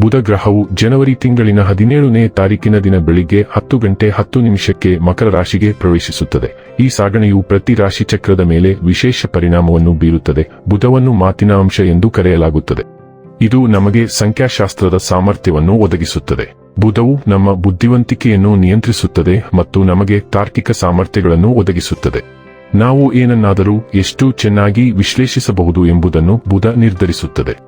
ಬುಧ ಗ್ರಹವು ಜನವರಿ ತಿಂಗಳಿನ ಹದಿನೇಳನೇ ತಾರೀಕಿನ ದಿನ ಬೆಳಿಗ್ಗೆ ಹತ್ತು ಗಂಟೆ ಹತ್ತು ನಿಮಿಷಕ್ಕೆ ಮಕರ ರಾಶಿಗೆ ಪ್ರವೇಶಿಸುತ್ತದೆ. ಈ ಸಾಗಣೆಯು ಪ್ರತಿ ರಾಶಿ ಚಕ್ರದ ಮೇಲೆ ವಿಶೇಷ ಪರಿಣಾಮವನ್ನು ಬೀರುತ್ತದೆ. ಬುಧವನ್ನು ಮಾತಿನ ಅಂಶ ಎಂದು ಕರೆಯಲಾಗುತ್ತದೆ. ಇದು ನಮಗೆ ಸಂಖ್ಯಾಶಾಸ್ತ್ರದ ಸಾಮರ್ಥ್ಯವನ್ನು ಒದಗಿಸುತ್ತದೆ. ಬುಧವು ನಮ್ಮ ಬುದ್ಧಿವಂತಿಕೆಯನ್ನು ನಿಯಂತ್ರಿಸುತ್ತದೆ ಮತ್ತು ನಮಗೆ ತಾರ್ಕಿಕ ಸಾಮರ್ಥ್ಯಗಳನ್ನು ಒದಗಿಸುತ್ತದೆ. ನಾವು ಏನನ್ನಾದರೂ ಎಷ್ಟು ಚೆನ್ನಾಗಿ ವಿಶ್ಲೇಷಿಸಬಹುದು ಎಂಬುದನ್ನು ಬುಧ ನಿರ್ಧರಿಸುತ್ತದೆ.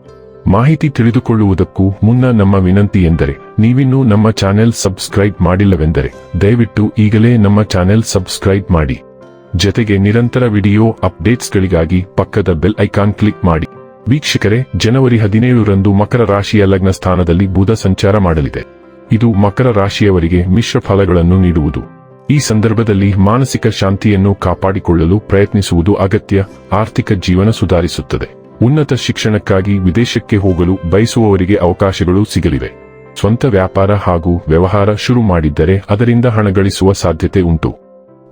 ಮಾಹಿತಿ ತಿಳಿದುಕೊಳ್ಳುವುದಕ್ಕೂ ಮುನ್ನ ನಮ್ಮ ವಿನಂತಿ ಎಂದರೆ, ನೀವಿನ್ನೂ ನಮ್ಮ ಚಾನೆಲ್ ಸಬ್ಸ್ಕ್ರೈಬ್ ಮಾಡಿಲ್ಲವೆಂದರೆ, ದಯವಿಟ್ಟು ಈಗಲೇ ನಮ್ಮ ಚಾನೆಲ್ ಸಬ್ಸ್ಕ್ರೈಬ್ ಮಾಡಿ. ಜತೆಗೆ ನಿರಂತರ ವಿಡಿಯೋ ಅಪ್ಡೇಟ್ಸ್ಗಳಿಗಾಗಿ ಪಕ್ಕದ ಬೆಲ್ ಐಕಾನ್ ಕ್ಲಿಕ್ ಮಾಡಿ. ವೀಕ್ಷಕರೇ, ಜನವರಿ ಹದಿನೇಳರಂದು ಮಕರ ರಾಶಿಯ ಲಗ್ನ ಸ್ಥಾನದಲ್ಲಿ ಬುಧ ಸಂಚಾರ ಮಾಡಲಿದೆ. ಇದು ಮಕರ ರಾಶಿಯವರಿಗೆ ಮಿಶ್ರ ಫಲಗಳನ್ನು ನೀಡುವುದು. ಈ ಸಂದರ್ಭದಲ್ಲಿ ಮಾನಸಿಕ ಶಾಂತಿಯನ್ನು ಕಾಪಾಡಿಕೊಳ್ಳಲು ಪ್ರಯತ್ನಿಸುವುದು ಅಗತ್ಯ, ಆರ್ಥಿಕ ಜೀವನ ಸುಧಾರಿಸುತ್ತದೆ. ಉನ್ನತ ಶಿಕ್ಷಣಕ್ಕಾಗಿ ವಿದೇಶಕ್ಕೆ ಹೋಗಲು ಬಯಸುವವರಿಗೆ ಅವಕಾಶಗಳು ಸಿಗಲಿವೆ. ಸ್ವಂತ ವ್ಯಾಪಾರ ಹಾಗೂ ವ್ಯವಹಾರ ಶುರು ಮಾಡಿದ್ದರೆ ಅದರಿಂದ ಹಣ ಗಳಿಸುವ ಸಾಧ್ಯತೆ ಉಂಟು.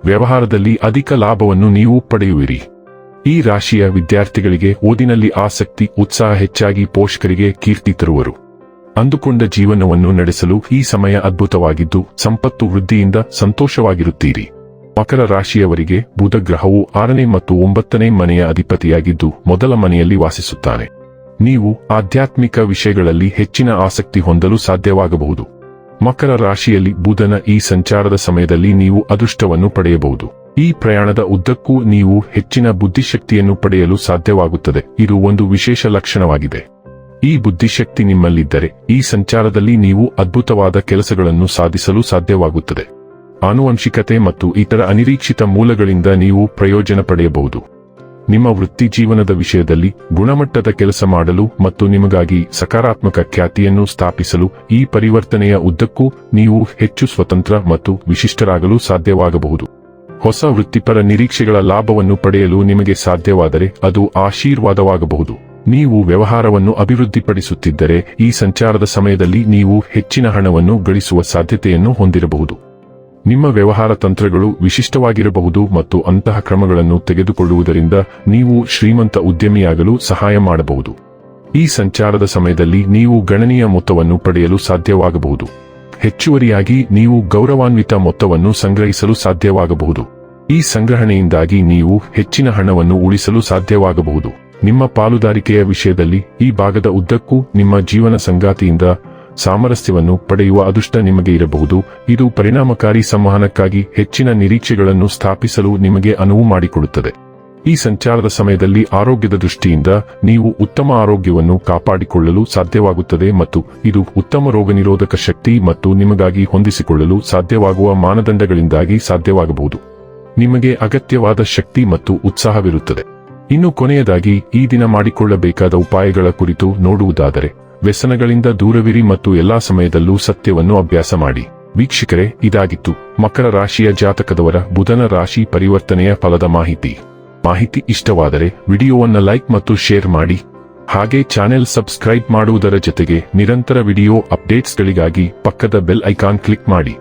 ವ್ಯವಹಾರದಲ್ಲಿ ಅಧಿಕ ಲಾಭವನ್ನು ನೀವು ಪಡೆಯುವಿರಿ. ಈ ರಾಶಿಯ ವಿದ್ಯಾರ್ಥಿಗಳಿಗೆ ಓದಿನಲ್ಲಿ ಆಸಕ್ತಿ, ಉತ್ಸಾಹ ಹೆಚ್ಚಾಗಿ ಪೋಷಕರಿಗೆ ಕೀರ್ತಿ ತರುವರು. ಅಂದುಕೊಂಡ ಜೀವನವನ್ನು ನಡೆಸಲು ಈ ಸಮಯ ಅದ್ಭುತವಾಗಿದ್ದು, ಸಂಪತ್ತು ವೃದ್ಧಿಯಿಂದ ಸಂತೋಷವಾಗಿರುತ್ತೀರಿ. ಮಕರ ರಾಶಿಯವರಿಗೆ ಬುಧ ಗ್ರಹವು ಆರನೇ ಮತ್ತು ಒಂಬತ್ತನೇ ಮನೆಯ ಅಧಿಪತಿಯಾಗಿದ್ದು ಮೊದಲ ಮನೆಯಲ್ಲಿ ವಾಸಿಸುತ್ತಾನೆ. ನೀವು ಆಧ್ಯಾತ್ಮಿಕ ವಿಷಯಗಳಲ್ಲಿ ಹೆಚ್ಚಿನ ಆಸಕ್ತಿ ಹೊಂದಲು ಸಾಧ್ಯವಾಗಬಹುದು. ಮಕರ ರಾಶಿಯಲ್ಲಿ ಬುಧನ ಈ ಸಂಚಾರದ ಸಮಯದಲ್ಲಿ ನೀವು ಅದೃಷ್ಟವನ್ನು ಪಡೆಯಬಹುದು. ಈ ಪ್ರಯಾಣದ ಉದ್ದಕ್ಕೂ ನೀವು ಹೆಚ್ಚಿನ ಬುದ್ಧಿಶಕ್ತಿಯನ್ನು ಪಡೆಯಲು ಸಾಧ್ಯವಾಗುತ್ತದೆ. ಇದು ಒಂದು ವಿಶೇಷ ಲಕ್ಷಣವಾಗಿದೆ. ಈ ಬುದ್ಧಿಶಕ್ತಿ ನಿಮ್ಮಲ್ಲಿದ್ದರೆ ಈ ಸಂಚಾರದಲ್ಲಿ ನೀವು ಅದ್ಭುತವಾದ ಕೆಲಸಗಳನ್ನು ಸಾಧಿಸಲು ಸಾಧ್ಯವಾಗುತ್ತದೆ. ಆನುವಂಶಿಕತೆ ಮತ್ತು ಇತರ ಅನಿರೀಕ್ಷಿತ ಮೂಲಗಳಿಂದ ನೀವು ಪ್ರಯೋಜನ ಪಡೆಯಬಹುದು. ನಿಮ್ಮ ವೃತ್ತಿ ಜೀವನದ ವಿಷಯದಲ್ಲಿ ಗುಣಮಟ್ಟದ ಕೆಲಸ ಮಾಡಲು ಮತ್ತು ನಿಮಗಾಗಿ ಸಕಾರಾತ್ಮಕ ಖ್ಯಾತಿಯನ್ನು ಸ್ಥಾಪಿಸಲು ಈ ಪರಿವರ್ತನೆಯ ಉದ್ದಕ್ಕೂ ನೀವು ಹೆಚ್ಚು ಸ್ವತಂತ್ರ ಮತ್ತು ವಿಶಿಷ್ಟರಾಗಲು ಸಾಧ್ಯವಾಗಬಹುದು. ಹೊಸ ವೃತ್ತಿಪರ ನಿರೀಕ್ಷೆಗಳ ಲಾಭವನ್ನು ಪಡೆಯಲು ನಿಮಗೆ ಸಾಧ್ಯವಾದರೆ ಅದು ಆಶೀರ್ವಾದವಾಗಬಹುದು. ನೀವು ವ್ಯವಹಾರವನ್ನು ಅಭಿವೃದ್ಧಿಪಡಿಸುತ್ತಿದ್ದರೆ ಈ ಸಂಚಾರದ ಸಮಯದಲ್ಲಿ ನೀವು ಹೆಚ್ಚಿನ ಹಣವನ್ನು ಗಳಿಸುವ ಸಾಧ್ಯತೆಯನ್ನು ಹೊಂದಿರಬಹುದು. ನಿಮ್ಮ ವ್ಯವಹಾರ ತಂತ್ರಗಳು ವಿಶಿಷ್ಟವಾಗಿರಬಹುದು ಮತ್ತು ಅಂತಹ ಕ್ರಮಗಳನ್ನು ತೆಗೆದುಕೊಳ್ಳುವುದರಿಂದ ನೀವು ಶ್ರೀಮಂತ ಉದ್ಯಮಿಯಾಗಲು ಸಹಾಯ ಮಾಡಬಹುದು. ಈ ಸಂಚಾರದ ಸಮಯದಲ್ಲಿ ನೀವು ಗಣನೀಯ ಮೊತ್ತವನ್ನು ಪಡೆಯಲು ಸಾಧ್ಯವಾಗಬಹುದು. ಹೆಚ್ಚುವರಿಯಾಗಿ ನೀವು ಗೌರವಾನ್ವಿತ ಮೊತ್ತವನ್ನು ಸಂಗ್ರಹಿಸಲು ಸಾಧ್ಯವಾಗಬಹುದು. ಈ ಸಂಗ್ರಹಣೆಯಿಂದಾಗಿ ನೀವು ಹೆಚ್ಚಿನ ಹಣವನ್ನು ಉಳಿಸಲು ಸಾಧ್ಯವಾಗಬಹುದು. ನಿಮ್ಮ ಪಾಲುದಾರಿಕೆಯ ವಿಷಯದಲ್ಲಿ ಈ ಭಾಗದ ಉದ್ದಕ್ಕೂ ನಿಮ್ಮ ಜೀವನ ಸಂಗಾತಿಯಿಂದ ಸಾಮರಸ್ಯವನ್ನು ಪಡೆಯುವ ಅದೃಷ್ಟ ನಿಮಗೆ ಇರಬಹುದು. ಇದು ಪರಿಣಾಮಕಾರಿ ಸಂವಹನಕ್ಕಾಗಿ ಹೆಚ್ಚಿನ ನಿರೀಕ್ಷೆಗಳನ್ನು ಸ್ಥಾಪಿಸಲು ನಿಮಗೆ ಅನುವು ಮಾಡಿಕೊಡುತ್ತದೆ. ಈ ಸಂಚಾರದ ಸಮಯದಲ್ಲಿ ಆರೋಗ್ಯದ ದೃಷ್ಟಿಯಿಂದ ನೀವು ಉತ್ತಮ ಆರೋಗ್ಯವನ್ನು ಕಾಪಾಡಿಕೊಳ್ಳಲು ಸಾಧ್ಯವಾಗುತ್ತದೆ ಮತ್ತು ಇದು ಉತ್ತಮ ರೋಗನಿರೋಧಕ ಶಕ್ತಿ ಮತ್ತು ನಿಮಗಾಗಿ ಹೊಂದಿಸಿಕೊಳ್ಳಲು ಸಾಧ್ಯವಾಗುವ ಮಾನದಂಡಗಳಿಂದಾಗಿ ಸಾಧ್ಯವಾಗಬಹುದು. ನಿಮಗೆ ಅಗತ್ಯವಾದ ಶಕ್ತಿ ಮತ್ತು ಉತ್ಸಾಹವಿರುತ್ತದೆ. ಇನ್ನು ಕೊನೆಯದಾಗಿ ಈ ದಿನ ಮಾಡಿಕೊಳ್ಳಬೇಕಾದ ಉಪಾಯಗಳ ಕುರಿತು ನೋಡುವುದಾದರೆ ವ್ಯಸನಗಳಿಂದ ದೂರವಿರಿ ಮತ್ತು ಎಲ್ಲಾ ಸಮಯದಲ್ಲೂ ಸತ್ಯವನ್ನು ಅಭ್ಯಾಸ ಮಾಡಿ. ವೀಕ್ಷಕರೇ, ಇದಾಗಿತ್ತು ಮಕರ ರಾಶಿಯ ಜಾತಕದವರ ಬುಧನ ರಾಶಿ ಪರಿವರ್ತನೆಯ ಫಲದ ಮಾಹಿತಿ. ಮಾಹಿತಿ ಇಷ್ಟವಾದರೆ ವಿಡಿಯೋವನ್ನು ಲೈಕ್ ಮತ್ತು ಶೇರ್ ಮಾಡಿ. ಹಾಗೆ ಚಾನೆಲ್ ಸಬ್ಸ್ಕ್ರೈಬ್ ಮಾಡುವುದರ ಜೊತೆಗೆ ನಿರಂತರ ವಿಡಿಯೋ ಅಪ್ಡೇಟ್ಸ್ಗಳಿಗಾಗಿ ಪಕ್ಕದ ಬೆಲ್ ಐಕಾನ್ ಕ್ಲಿಕ್ ಮಾಡಿ.